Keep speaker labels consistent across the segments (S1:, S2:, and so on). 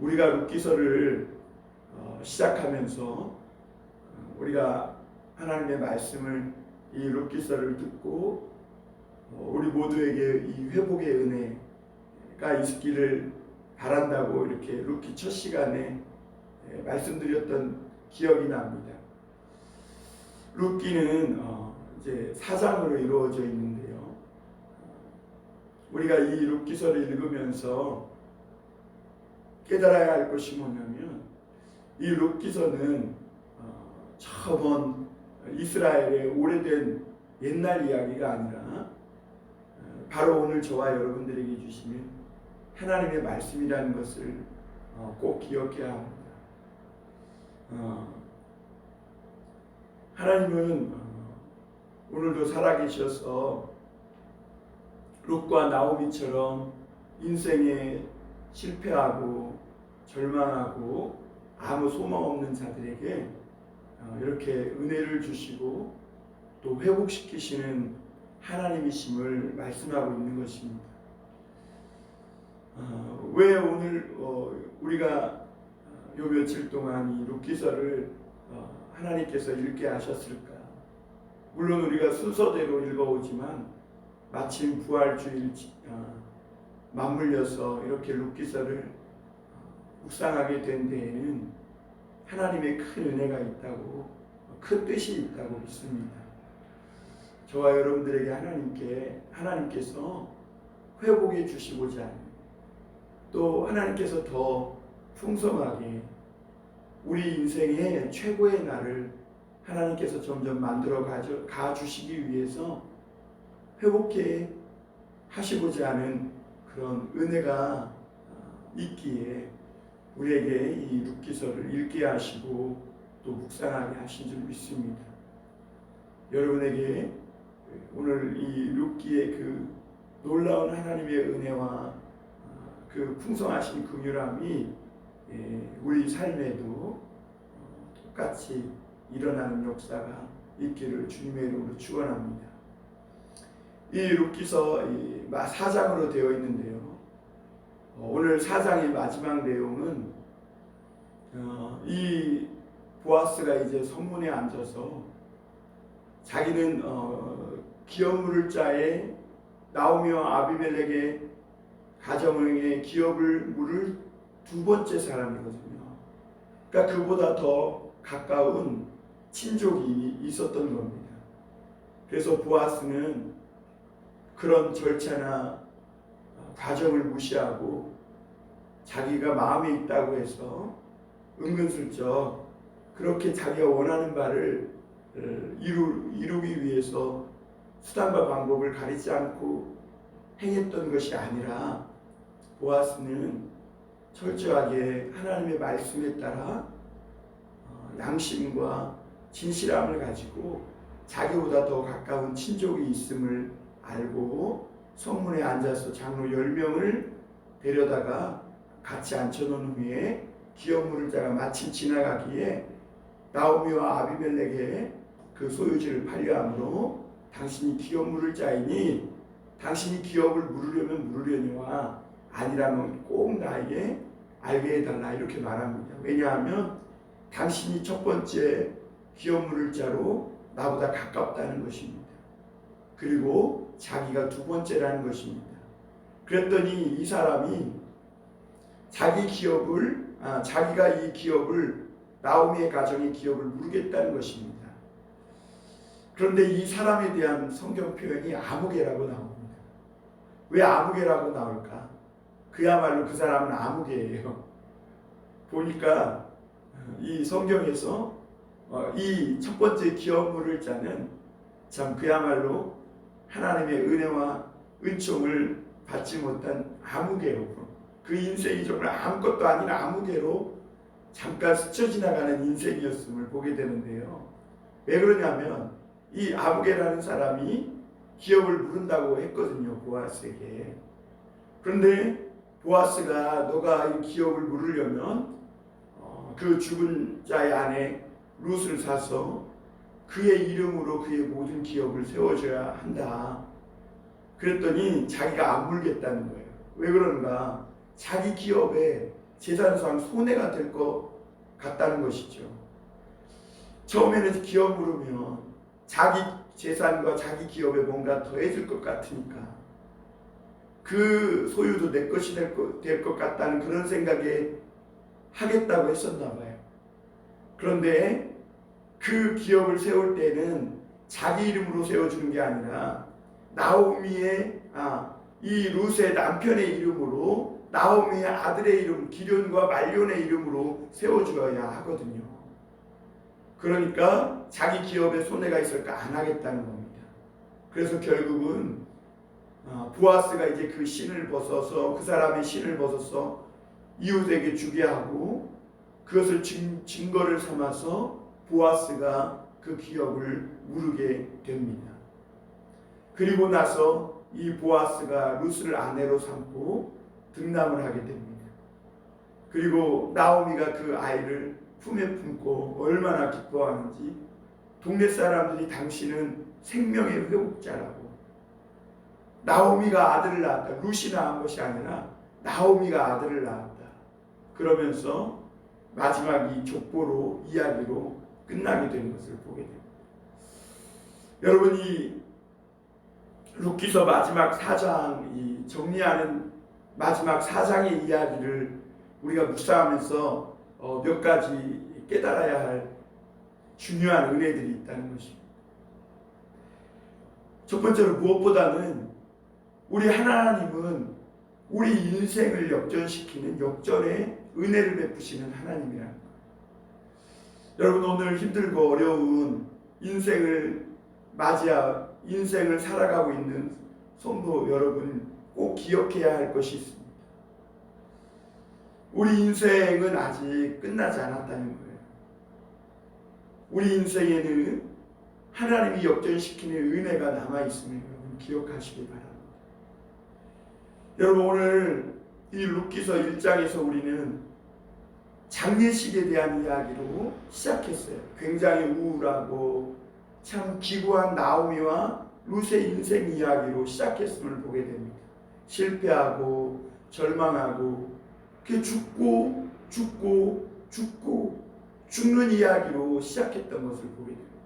S1: 우리가 룻기서를 어, 시작하면서 어, 우리가 하나님의 말씀을 이 룻기서를 듣고 어, 우리 모두에게 이 회복의 은혜가 있기를 바란다고 이렇게 룻기 첫 시간에 예, 말씀드렸던 기억이 납니다. 룻기는 어, 이제 사장으로 이루어져 있는데요. 우리가 이 룻기서를 읽으면서 깨달아야 할 것이 뭐냐면 이 룻기서는 어, 저먼 이스라엘의 오래된 옛날 이야기가 아니라 어, 바로 오늘 저와 여러분들에게 주시는 하나님의 말씀이라는 것을 어, 꼭 기억해야 합니다. 어, 하나님은 어, 오늘도 살아계셔서 룻과 나오미처럼 인생에 실패하고 절망하고 아무 소망 없는 자들에게 어, 이렇게 은혜를 주시고 또 회복시키시는 하나님이심을 말씀하고 있는 것입니다. 어, 왜 오늘 어, 우리가 요 며칠 동안 이 어, 하나님께서 읽게 하셨을까? 물론 우리가 순서대로 읽어오지만 마침 부활주일 어, 맞물려서 이렇게 어, 묵상하게 된 데에는 하나님의 큰 은혜가 있다고 큰 뜻이 있다고 믿습니다. 저와 여러분들에게 하나님께 하나님께서 회복해 주시고자 또 하나님께서 더 풍성하게 우리 인생의 최고의 날을 하나님께서 점점 만들어 가 주시기 위해서 회복해 하시고자 하는 그런 은혜가 어, 있기에 우리에게 이 룻기서를 읽게 하시고 또 묵상하게 하신 줄 믿습니다. 여러분에게 오늘 이 룻기의 그 놀라운 하나님의 은혜와 어, 그 풍성하신 긍휼함이 예, 우리 삶에도 어, 똑같이 일어나는 역사가 있기를 주님의 이름으로 축원합니다. 이 룻기서 사장으로 되어 있는데요. 어, 오늘 사장의 마지막 내용은 어, 이 보아스가 이제 성문에 앉아서 자기는 어, 기업 물을 짜에 나오미와 아비멜렉의 가정의 기업을 물을 두 번째 사람이거든요. 그러니까 그보다 더 가까운 친족이 있었던 겁니다. 그래서 보아스는 그런 절차나 과정을 무시하고 자기가 마음에 있다고 해서 은근슬쩍 그렇게 자기가 원하는 바를 어, 이루, 이루기 위해서 수단과 방법을 가리지 않고 행했던 것이 아니라 보아스는 철저하게 하나님의 말씀에 따라 어, 양심과 진실함을 가지고 자기보다 더 가까운 친족이 있음을 알고 성문에 앉아서 장로 10명을 데려다가 같이 앉혀놓은 후에 기업물을 자가 마침 지나가기에 나오미와 아비멜렉의 그 소유지를 팔려 함으로 당신이 기업물을 자이니 당신이 기업을 물으려면 물으려니와 아니라면 꼭 나에게 알게 해달라 이렇게 말합니다. 왜냐하면 당신이 첫 번째 기업물을 자로 나보다 가깝다는 것입니다. 그리고 자기가 두 번째라는 것입니다. 그랬더니 이 사람이 자기 기업을 아, 자기가 이 기업을 나오미의 가정의 기업을 물겠다는 것입니다. 그런데 이 사람에 대한 성경 표현이 아무개라고 나옵니다. 왜 아무개라고 나올까? 그야말로 그 사람은 아무개예요. 보니까 이 성경에서 어, 이첫 번째 기업물을 짜는 참 그야말로 하나님의 은혜와 은총을 받지 못한 아무개로 그 인생이 정말 아무것도 아닌 아무개로 잠깐 스쳐 지나가는 인생이었음을 보게 되는데요. 왜 그러냐면 이 아무개라는 사람이 기업을 부른다고 했거든요. 보아스에게. 그런데 보아스가 너가 이 기업을 물으려면 어, 그 죽은 자의 아내 룻을 사서 그의 이름으로 그의 모든 기업을 세워줘야 한다. 그랬더니 자기가 안 물겠다는 거예요. 왜 그런가? 자기 기업에 재산상 손해가 될 것 같다는 것이죠. 처음에는 기업 물으면 자기 재산과 자기 기업에 뭔가 더해질 것 같으니까 그 소유도 내 것이 될 것, 같다는 그런 생각에 하겠다고 했었나 봐요. 그런데 그 기업을 세울 때는 자기 이름으로 세워주는 게 아니라 나오미의 아, 이 룻의 남편의 이름으로 나오미의 아들의 이름 기련과 말론의 이름으로 세워주어야 하거든요. 그러니까 자기 기업에 손해가 있을까 안 하겠다는 겁니다. 그래서 결국은 어, 보아스가 이제 그 신을 벗어서 그 사람의 신을 벗어서 이웃에게 주게 하고 그것을 증, 증거를 삼아서 보아스가 그 기업을 무르게 됩니다. 그리고 나서 이 보아스가 룻을 아내로 삼고 등남을 하게 됩니다. 그리고 나오미가 그 아이를 품에 품고 얼마나 기뻐하는지 동네 사람들이 당신은 생명의 회복자라고 나오미가 아들을 낳았다. 룻이 낳은 것이 아니라 나오미가 아들을 낳았다. 그러면서 마지막 이 족보로 이야기로 끝나게 되는 것을 보게 됩니다. 여러분 이 룻기서 마지막 사장 이 정리하는 마지막 사장의 이야기를 우리가 묵상하면서 어, 몇 가지 깨달아야 할 중요한 은혜들이 있다는 것입니다. 첫 번째로 무엇보다는 우리 하나님은 우리 인생을 역전시키는 역전의 은혜를 베푸시는 하나님이라는 것. 여러분 오늘 힘들고 어려운 인생을 맞이하 인생을 살아가고 있는 성도 여러분 꼭 기억해야 할 것이 있습니다. 우리 인생은 아직 끝나지 않았다는 거예요. 우리 인생에는 하나님이 역전시키는 은혜가 남아 있음을 여러분 기억하시기 바랍니다. 여러분 오늘 이 룻기서 1장에서 우리는 장례식에 대한 이야기로 시작했어요. 굉장히 우울하고 참 기구한 나오미와 룻의 인생 이야기로 시작했음을 보게 됩니다. 실패하고 절망하고 그 죽고 죽고 죽고 죽는 이야기로 시작했던 것을 보게 됩니다.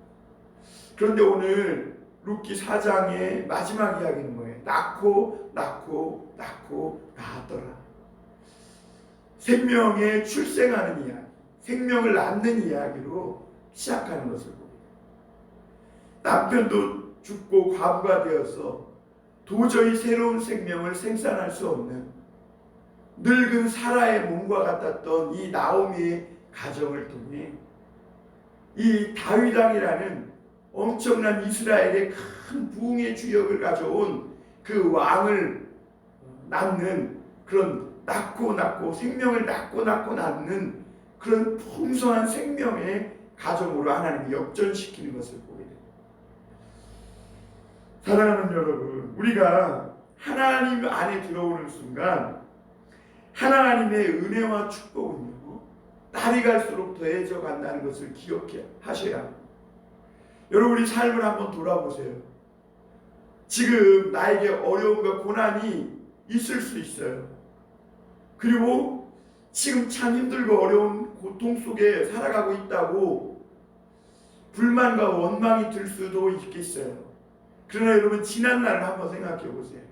S1: 그런데 오늘 룻기 4장의 마지막 이야기는 뭐예요? 낳고 낳고 낳고 낳았더라. 생명에 출생하는 이야기, 생명을 낳는 이야기로 시작하는 것을 봅니다. 남편도 죽고 과부가 되어서 도저히 새로운 생명을 생산할 수 없는 늙은 사라의 몸과 같았던 이 나오미의 가정을 통해 이 다윗왕이라는 엄청난 이스라엘의 큰 부흥의 주역을 가져온 그 왕을 낳는 그런 낳고 낳고 생명을 낳고 낳고 낳는 그런 풍성한 생명의 가정으로 하나님이 역전시키는 것을 보게 됩니다. 사랑하는 여러분, 우리가 하나님 안에 들어오는 순간 하나님의 은혜와 축복은요 날이 갈수록 더해져 간다는 것을 기억하셔야 합니다. 여러분 우리 삶을 한번 돌아보세요. 지금 나에게 어려움과 고난이 있을 수 있어요. 그리고 지금 참 힘들고 어려운 고통 속에 살아가고 있다고 불만과 원망이 들 수도 있겠어요. 그러나 여러분 지난 날을 한번 생각해 보세요.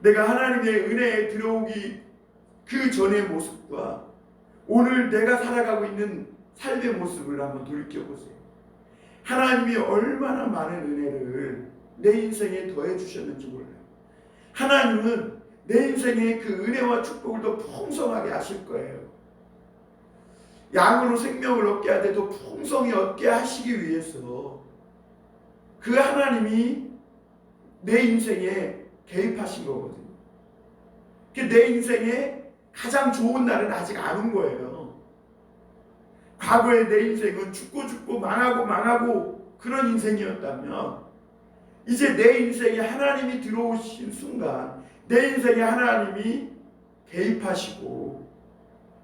S1: 내가 하나님의 은혜에 들어오기 그 전의 모습과 오늘 내가 살아가고 있는 삶의 모습을 한번 돌이켜 보세요. 하나님이 얼마나 많은 은혜를 내 인생에 더해 주셨는지 몰라요. 하나님은 내 인생에 그 은혜와 축복을 더 풍성하게 하실 거예요. 양으로 생명을 얻게 하되 더 풍성히 얻게 하시기 위해서 그 하나님이 내 인생에 개입하신 거거든요. 내 인생에 가장 좋은 날은 아직 안 온 거예요. 과거의 내 인생은 죽고 죽고 망하고 망하고 그런 인생이었다면 이제 내 인생에 하나님이 들어오신 순간 내 인생에 하나님이 개입하시고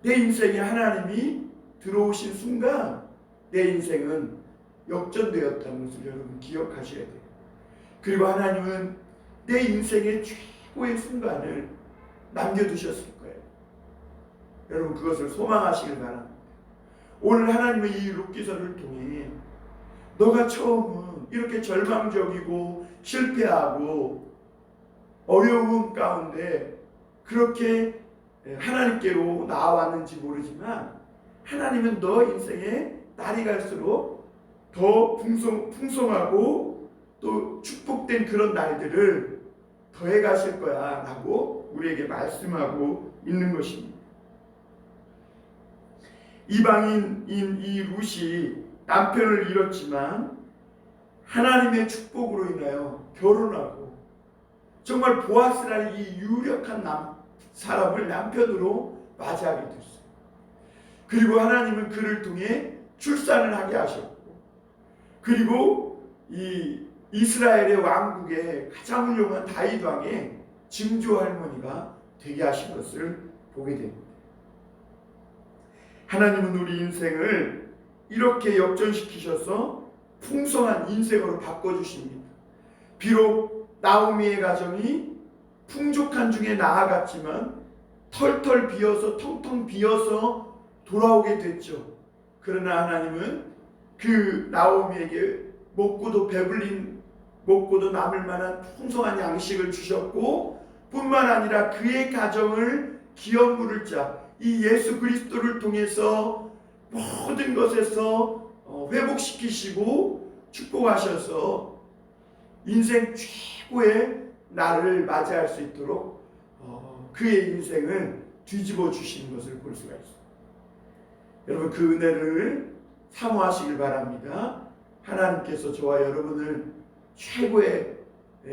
S1: 내 인생에 하나님이 들어오신 순간 내 인생은 역전되었다는 것을 여러분 기억하셔야 돼요. 그리고 하나님은 내 인생의 최고의 순간을 남겨두셨을 거예요. 여러분 그것을 소망하시길 바랍니다. 오늘 하나님의 이 룻기서를 통해 너가 처음은 이렇게 절망적이고 실패하고 어려움 가운데 그렇게 하나님께로 나아왔는지 모르지만 하나님은 너 인생에 날이 갈수록 더 풍성, 풍성하고 또 축복된 그런 날들을 더해 가실 거야 라고 우리에게 말씀하고 있는 것입니다. 이방인인 이 룻이 남편을 잃었지만 하나님의 축복으로 인하여 결혼하고 정말 보아스라는 이 유력한 남, 사람을 남편으로 맞이하게 됐어요. 그리고 하나님은 그를 통해 출산을 하게 하셨고 그리고 이 이스라엘의 왕국의 가장 훌륭한 다윗 왕의 증조 할머니가 되게 하신 것을 보게 됩니다. 하나님은 우리 인생을 이렇게 역전시키셔서 풍성한 인생으로 바꿔주십니다. 비록 나오미의 가정이 풍족한 중에 나아갔지만 털털 비어서 텅텅 비어서 돌아오게 됐죠. 그러나 하나님은 그 나오미에게 먹고도 배불린 먹고도 남을 만한 풍성한 양식을 주셨고 뿐만 아니라 그의 가정을 기업 물을 자, 이 예수 그리스도를 통해서 모든 것에서 어, 회복시키시고 축복하셔서 인생 최 고의 날을 맞이할 수 있도록 어, 그의 인생을 뒤집어 주시는 것을 볼 수가 있습니다. 여러분 그 은혜를 사모하시길 바랍니다. 하나님께서 저와 여러분을 최고의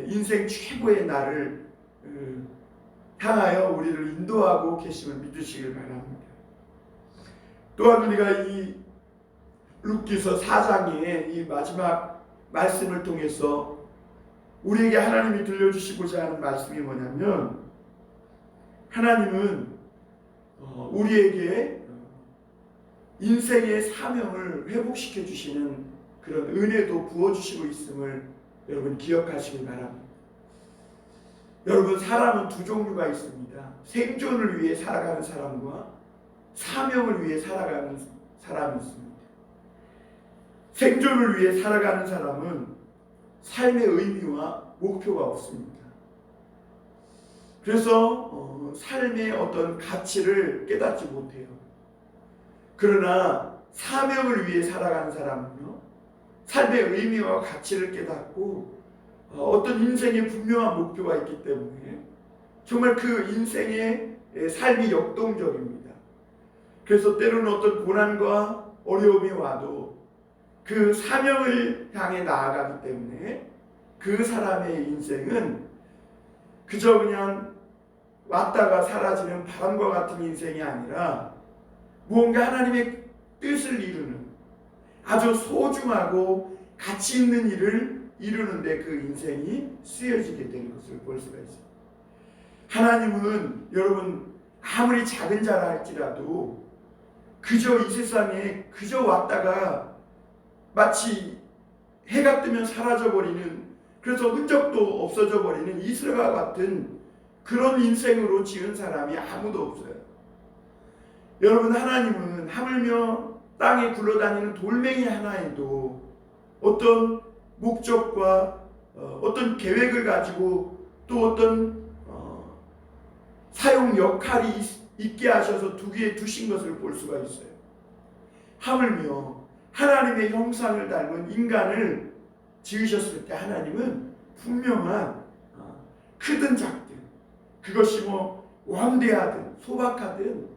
S1: 인생 최고의 날을 어, 향하여 우리를 인도하고 계심을 믿으시길 바랍니다. 또한 우리가 이 룻기서 4장의 이 마지막 말씀을 통해서 우리에게 하나님이 들려주시고자 하는 말씀이 뭐냐면 하나님은 어, 우리에게 인생의 사명을 회복시켜 주시는 그런 은혜도 부어주시고 있음을 여러분 기억하시길 바랍니다. 여러분 사람은 두 종류가 있습니다. 생존을 위해 살아가는 사람과 사명을 위해 살아가는 사람이 있습니다. 생존을 위해 살아가는 사람은 삶의 의미와 목표가 없습니다. 그래서 어, 삶의 어떤 가치를 깨닫지 못해요. 그러나 사명을 위해 살아가는 사람은요, 삶의 의미와 가치를 깨닫고 어, 어떤 인생의 분명한 목표가 있기 때문에 정말 그 인생의 삶이 역동적입니다. 그래서 때로는 어떤 고난과 어려움이 와도 그 사명을 향해 나아가기 때문에 그 사람의 인생은 그저 그냥 왔다가 사라지는 바람과 같은 인생이 아니라 무언가 하나님의 뜻을 이루는 아주 소중하고 가치 있는 일을 이루는데 그 인생이 쓰여지게 되는 것을 볼 수가 있습니다. 하나님은 여러분 아무리 작은 자라 할지라도 그저 이 세상에 그저 왔다가 마치 해가 뜨면 사라져 버리는 그래서 흔적도 없어져 버리는 이슬과 같은 그런 인생으로 지은 사람이 아무도 없어요. 여러분 하나님은 하물며 땅에 굴러다니는 돌멩이 하나에도 어떤 목적과 어, 떤 계획을 가지고 또 어떤 어, 사용 역할이 있, 게 하셔서 두기에 두신 것을 볼 수가 있어요. 하물며 하나님의 형상을 닮은 인간을 지으셨을 때 하나님은 분명한 어, 크든 작든 그것이 뭐 왕대하든 소박하든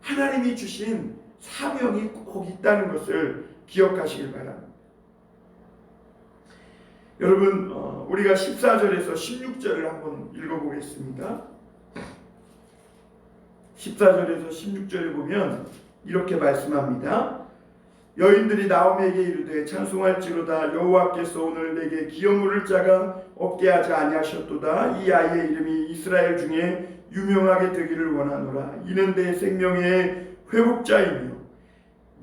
S1: 하나님이 주신 사명이 꼭 있다는 것을 기억하시길 바랍니다. 여러분 어, 우리가 14절에서 16절을 한번 읽어보겠습니다. 14절에서 16절을 보면 이렇게 말씀합니다. 여인들이 나오미에게 이르되 찬송할지로다. 여호와께서 오늘 내게 기업물을 자가 없게 하지 아니하셨도다. 이 아이의 이름이 이스라엘 중에 유명하게 되기를 원하노라. 이는 내 생명의 회복자이며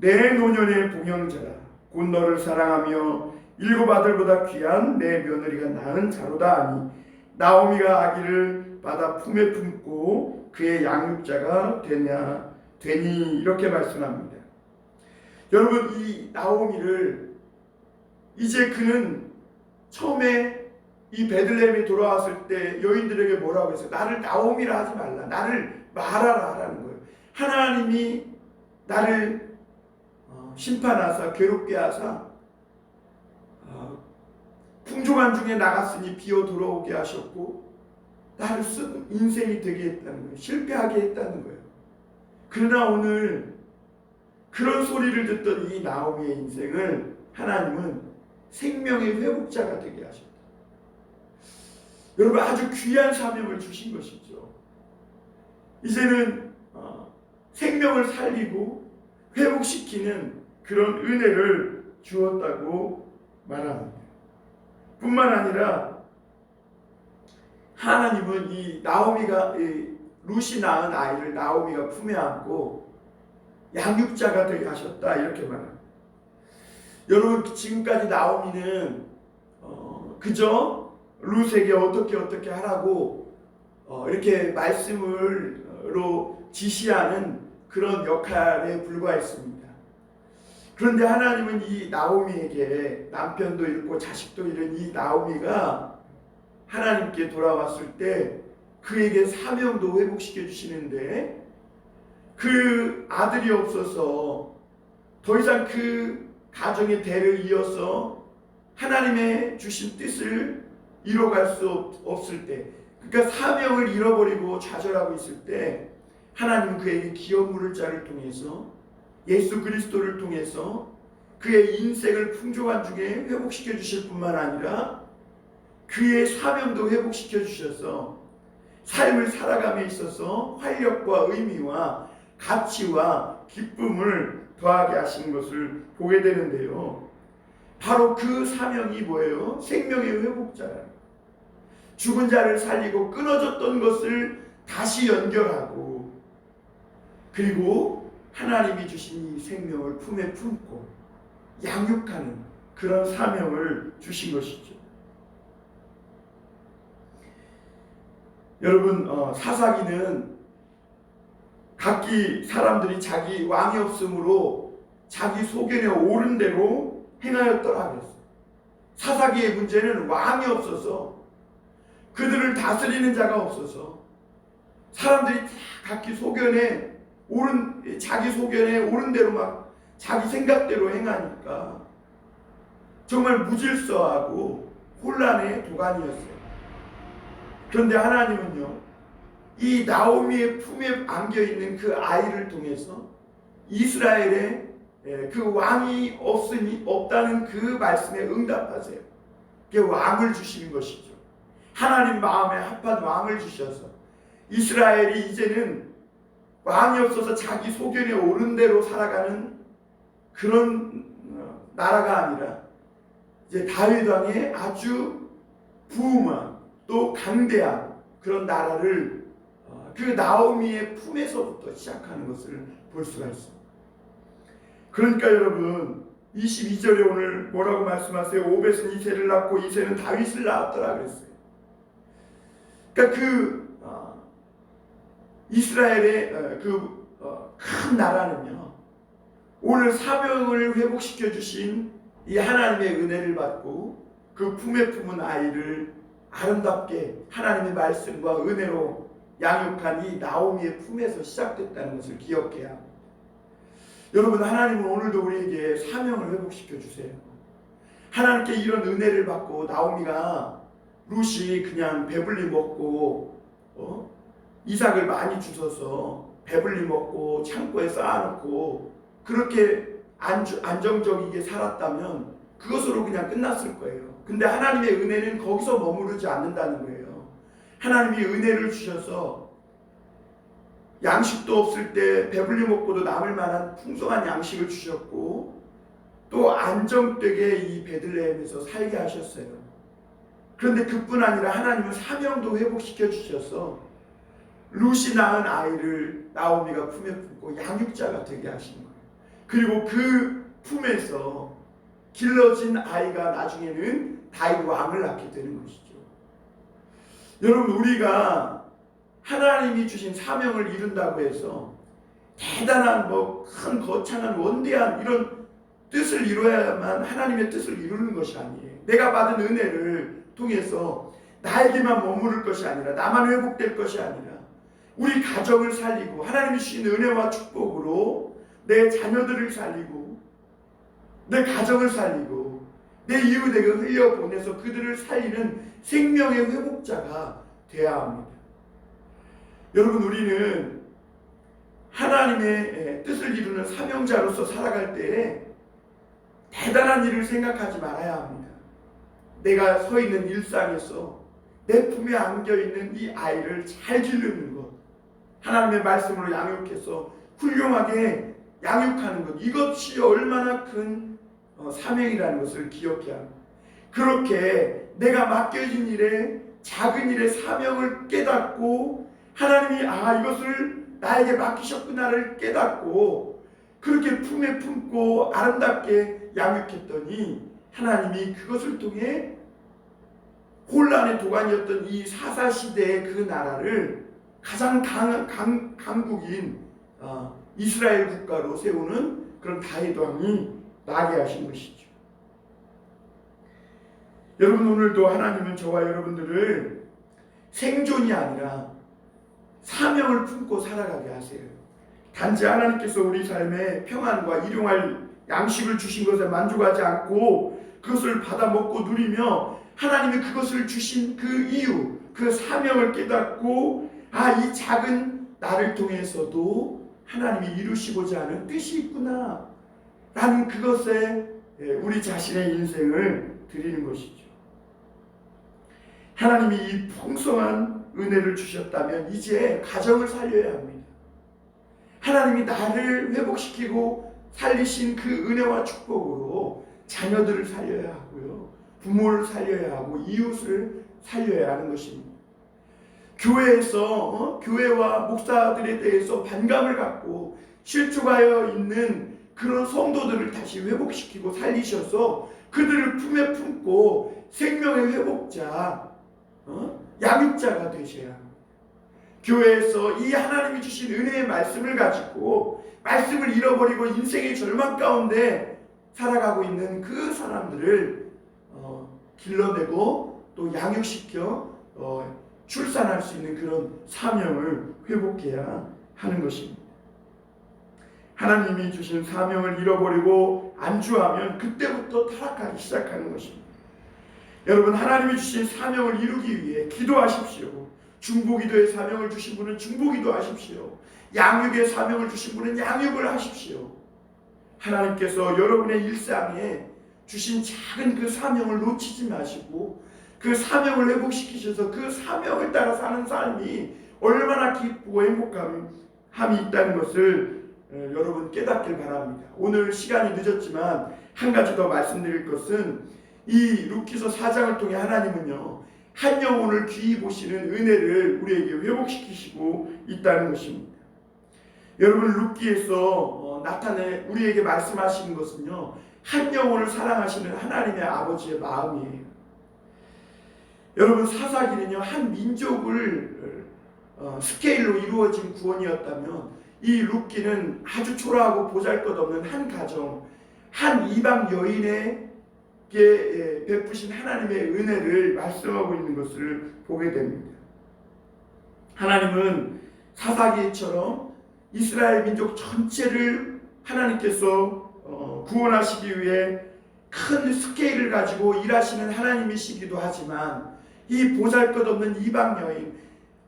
S1: 내 노년의 봉영자라. 곧 너를 사랑하며 일곱 아들보다 귀한 내 며느리가 낳은 자로다 하니 나오미가 아기를 받아 품에 품고 그의 양육자가 되냐 되니 이렇게 말씀합니다. 여러분 이 나오미를 이제 그는 처음에 이 베들레헴에 돌아왔을 때 여인들에게 뭐라고 했어요? 나를 나오미라 하지 말라. 나를 말하라 하라는 거예요. 하나님이 나를 어, 심판하사 괴롭게 하사 어, 풍족한 중에 나갔으니 비어 돌아오게 하셨고 나를 쓴 인생이 되게 했다는 거예요. 실패하게 했다는 거예요. 그러나 오늘 그런 소리를 듣던 이 나오미의 인생을 하나님은 생명의 회복자가 되게 하셨다. 여러분 아주 귀한 사명을 주신 것이죠. 이제는 어, 생명을 살리고 회복시키는 그런 은혜를 주었다고 말합니다. 뿐만 아니라 하나님은 이 나오미가 이 루시 낳은 아이를 나오미가 품에 안고 양육자가 되게 하셨다 이렇게 말합니다. 여러분 지금까지 나오미는 어, 그저 루스에게 어떻게 어떻게 하라고 어, 이렇게 말씀을로 지시하는 그런 역할에 불과했습니다. 그런데 하나님은 이 나오미에게 남편도 잃고 자식도 잃은 이 나오미가 하나님께 돌아왔을 때 그에게 사명도 회복시켜 주시는데 그 아들이 없어서 더 이상 그 가정의 대를 이어서 하나님의 주신 뜻을 이뤄갈 수 없, 없을 때 그러니까 사명을 잃어버리고 좌절하고 있을 때 하나님 그에게 기업 물을 자를 통해서 예수 그리스도를 통해서 그의 인생을 풍족한 중에 회복시켜 주실 뿐만 아니라 그의 사명도 회복시켜 주셔서 삶을 살아감에 있어서 활력과 의미와 가치와 기쁨을 더하게 하신 것을 보게 되는데요. 바로 그 사명이 뭐예요? 생명의 회복자라는 죽은 자를 살리고 끊어졌던 것을 다시 연결하고 그리고 하나님이 주신 이 생명을 품에 품고 양육하는 그런 사명을 주신 것이죠. 여러분 어, 사사기는 각기 사람들이 자기 왕이 없으므로 자기 소견에 옳은 대로 행하였더라 그랬어요. 사사기의 문제는 왕이 없어서 그들을 다스리는 자가 없어서 사람들이 다 각기 소견에 옳은 자기 소견에 옳은 대로 막 자기 생각대로 행하니까 정말 무질서하고 혼란의 도가니였어요. 그런데 하나님은요, 이 나오미의 품에 안겨 있는 그 아이를 통해서 이스라엘에 예, 그 왕이 없으니 없다는 그 말씀에 응답하세요. 그 왕을 주시는 것이죠. 하나님 마음에 합한 왕을 주셔서 이스라엘이 이제는 왕이 없어서 자기 소견에 옳은 대로 살아가는 그런 어, 나라가 아니라 이제 다윗 왕의 아주 부흥한 또 강대한 그런 나라를 어, 그 나오미의 품에서부터 시작하는 것을 볼 수가 있습니다. 그러니까 여러분 22절에 오늘 뭐라고 말씀하세요? 오벳은 이세를 낳고 이세는 다윗을 낳았더라 그랬어요. 그러니까 그 어, 이스라엘의 어, 그큰 나라는요. 오늘 사명을 회복시켜 주신 이 하나님의 은혜를 받고 그 품에 품은 아이를 아름답게 하나님의 말씀과 은혜로 양육한 이 나오미의 품에서 시작됐다는 것을 기억해야 합니다. 여러분 하나님은 오늘도 우리에게 사명을 회복시켜 주세요. 하나님께 이런 은혜를 받고 나오미가 룻이 그냥 배불리 먹고 어? 이삭을 많이 주셔서 배불리 먹고 창고에 쌓아놓고 그렇게 안주, 안정적이게 살았다면 그것으로 그냥 끝났을 거예요. 근데 하나님의 은혜는 거기서 머무르지 않는다는 거예요. 하나님이 은혜를 주셔서 양식도 없을 때 배불리 먹고도 남을 만한 풍성한 양식을 주셨고 또 안정되게 이 베들레헴에서 살게 하셨어요. 그런데 그뿐 아니라 하나님은 사명도 회복시켜 주셔서 루시 낳은 아이를 나오미가 품에 품고 양육자가 되게 하신 거예요. 그리고 그 품에서 길러진 아이가 나중에는 다윗 왕을 낳게 되는 것이죠. 여러분 우리가 하나님이 주신 사명을 이룬다고 해서 대단한 뭐 큰 거창한 원대한 이런 뜻을 이루어야만 하나님의 뜻을 이루는 것이 아니에요. 내가 받은 은혜를 통해서 나에게만 머무를 것이 아니라 나만 회복될 것이 아니라 우리 가정을 살리고 하나님이 주신 은혜와 축복으로 내 자녀들을 살리고 내 가정을 살리고 내 이웃에게 흘려 보내서 그들을 살리는 생명의 회복자가 되어야 합니다. 여러분 우리는 하나님의 뜻을 이루는 사명자로서 살아갈 때에 대단한 일을 생각하지 말아야 합니다. 내가 서 있는 일상에서 내 품에 안겨 있는 이 아이를 잘 기르는 것, 하나님의 말씀으로 양육해서 훌륭하게 양육하는 것, 이것이 얼마나 큰 어, 사명이라는 것을 기억해야 합니다. 그렇게 내가 맡겨진 일에 작은 일의 사명을 깨닫고 하나님이 아 이것을 나에게 맡기셨구나를 깨닫고 그렇게 품에 품고 아름답게 양육했더니 하나님이 그것을 통해 혼란의 도가니였던 이 사사 시대의 그 나라를 가장 강, 강, 강국인 어, 이스라엘 국가로 세우는 그런 다윗 왕이 나게 하신 것이죠. 여러분 오늘도 하나님은 저와 여러분들을 생존이 아니라 사명을 품고 살아가게 하세요. 단지 하나님께서 우리 삶에 평안과 일용할 양식을 주신 것에 만족하지 않고 그것을 받아 먹고 누리며 하나님이 그것을 주신 그 이유, 그 사명을 깨닫고 아, 이 작은 나를 통해서도 하나님이 이루시고자 하는 뜻이 있구나. 라는 그것에 예, 우리 자신의 인생을 드리는 것이죠. 하나님이 이 풍성한 은혜를 주셨다면 이제 가정을 살려야 합니다. 하나님이 나를 회복시키고 살리신 그 은혜와 축복으로 자녀들을 살려야 하고요. 부모를 살려야 하고 이웃을 살려야 하는 것입니다. 교회에서 어? 교회와 목사들에 대해서 반감을 갖고 실족하여 있는 그런 성도들을 다시 회복시키고 살리셔서 그들을 품에 품고 생명의 회복자, 어? 양육자가 되셔야. 교회에서 이 하나님이 주신 은혜의 말씀을 가지고 말씀을 잃어버리고 인생의 절망 가운데 살아가고 있는 그 사람들을 어, 길러내고 또 양육시켜 어, 출산할 수 있는 그런 사명을 회복해야 하는 것입니다. 하나님이 주신 사명을 잃어버리고 안주하면 그때부터 타락하기 시작하는 것입니다. 여러분 하나님이 주신 사명을 이루기 위해 기도하십시오. 중보기도의 사명을 주신 분은 중보기도 하십시오. 양육의 사명을 주신 분은 양육을 하십시오. 하나님께서 여러분의 일상에 주신 작은 그 사명을 놓치지 마시고 그 사명을 회복시키셔서 그 사명을 따라 사는 삶이 얼마나 기쁘고 행복함이 있다는 것을 어, 여러분 깨닫길 바랍니다. 오늘 시간이 늦었지만 한 가지 더 말씀드릴 것은 이 루키서 4장을 통해 하나님은요 한 영혼을 귀히 보시는 은혜를 우리에게 회복시키시고 있다는 것입니다. 여러분 루키에서 어, 나타내 우리에게 말씀하시는 것은요 한 영혼을 사랑하시는 하나님의 아버지의 마음이에요. 여러분 사사기는요 한 민족을 어, 스케일로 이루어진 구원이었다면 이 루키는 아주 초라하고 보잘것없는 한 가정, 한 이방 여인에게 예, 베푸신 하나님의 은혜를 말씀하고 있는 것을 보게 됩니다. 하나님은 사사기처럼 이스라엘 민족 전체를 하나님께서 어, 구원하시기 위해 큰 스케일을 가지고 일하시는 하나님이시기도 하지만 이 보잘것없는 이방 여인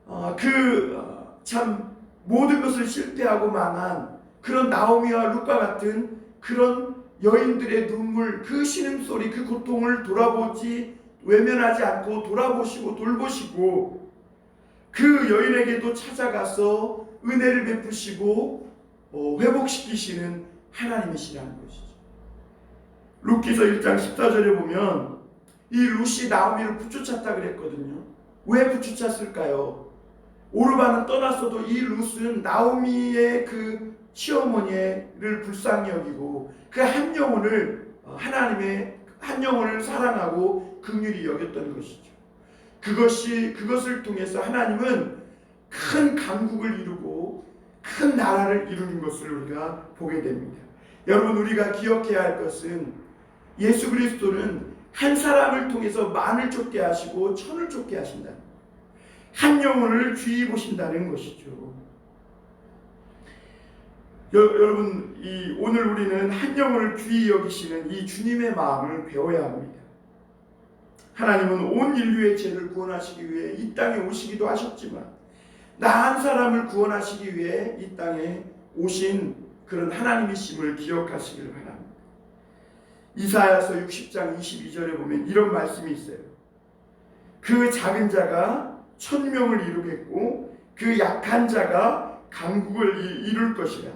S1: 어, 그참 모든 것을 실패하고 망한 그런 나오미와 룩과 같은 그런 여인들의 눈물, 그 신음소리, 그 고통을 돌아보지 외면하지 않고 돌아보시고 돌보시고 그 여인에게도 찾아가서 은혜를 베푸시고 어, 회복시키시는 하나님이시라는 것이죠. 루키서 1장 14절에 보면 이 루시 나오미를 부쫓았다 그랬거든요. 왜 부쫓았을까요? 오르바는 떠났어도 이 룻은 나오미의 그 시어머니를 불쌍히 여기고 그 한 영혼을 어, 하나님의 한 영혼을 사랑하고 긍휼히 여겼던 것이죠. 그것이 그것을 통해서 하나님은 큰 강국을 이루고 큰 나라를 이루는 것을 우리가 보게 됩니다. 여러분 우리가 기억해야 할 것은 예수 그리스도는 한 사람을 통해서 만을 쫓게 하시고 천을 쫓게 하신다. 한 영혼을 주의 보신다는 것이죠. 여, 여러분 이 오늘 우리는 한 영혼을 귀히 여기시는 이 주님의 마음을 배워야 합니다. 하나님은 온 인류의 죄를 구원하시기 위해 이 땅에 오시기도 하셨지만 나 한 사람을 구원하시기 위해 이 땅에 오신 그런 하나님이심을 기억하시길 바랍니다. 이사야서 60장 22절에 보면 이런 말씀이 있어요. 그 작은 자가 천명을 이루겠고 그 약한 자가 강국을 이- 이룰 것이라.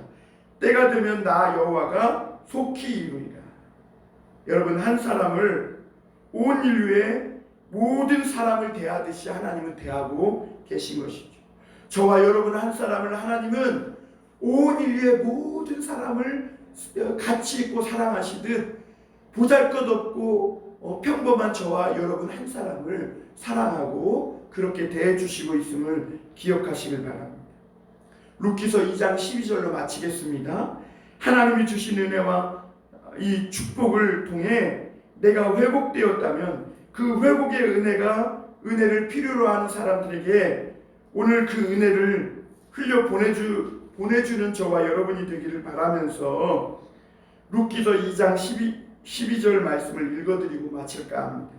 S1: 때가 되면 나 여호와가 속히 이루리라. 여러분 한 사람을 온 인류의 모든 사람을 대하듯이 하나님은 대하고 계신 것이죠. 저와 여러분 한 사람을 하나님은 온 인류의 모든 사람을 같이 있고 사랑하시듯 보잘것없고 어, 평범한 저와 여러분 한 사람을 사랑하고 그렇게 대해주시고 있음을 기억하시길 바랍니다. 루키서 2장 12절로 마치겠습니다. 하나님이 주신 은혜와 이 축복을 통해 내가 회복되었다면 그 회복의 은혜가 은혜를 필요로 하는 사람들에게 오늘 그 은혜를 흘려 보내주 보내주는 저와 여러분이 되기를 바라면서 루키서 2장 12 12절 말씀을 읽어드리고 마칠까 합니다.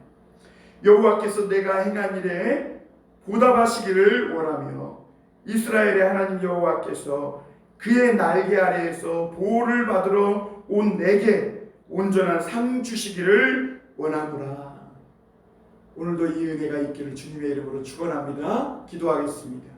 S1: 여호와께서 내가 행한 일에 보답하시기를 원하며 이스라엘의 하나님 여호와께서 그의 날개 아래에서 보호를 받으러 온 내게 온전한 상 주시기를 원하노라. 오늘도 이 은혜가 있기를 주님의 이름으로 축원합니다. 기도하겠습니다.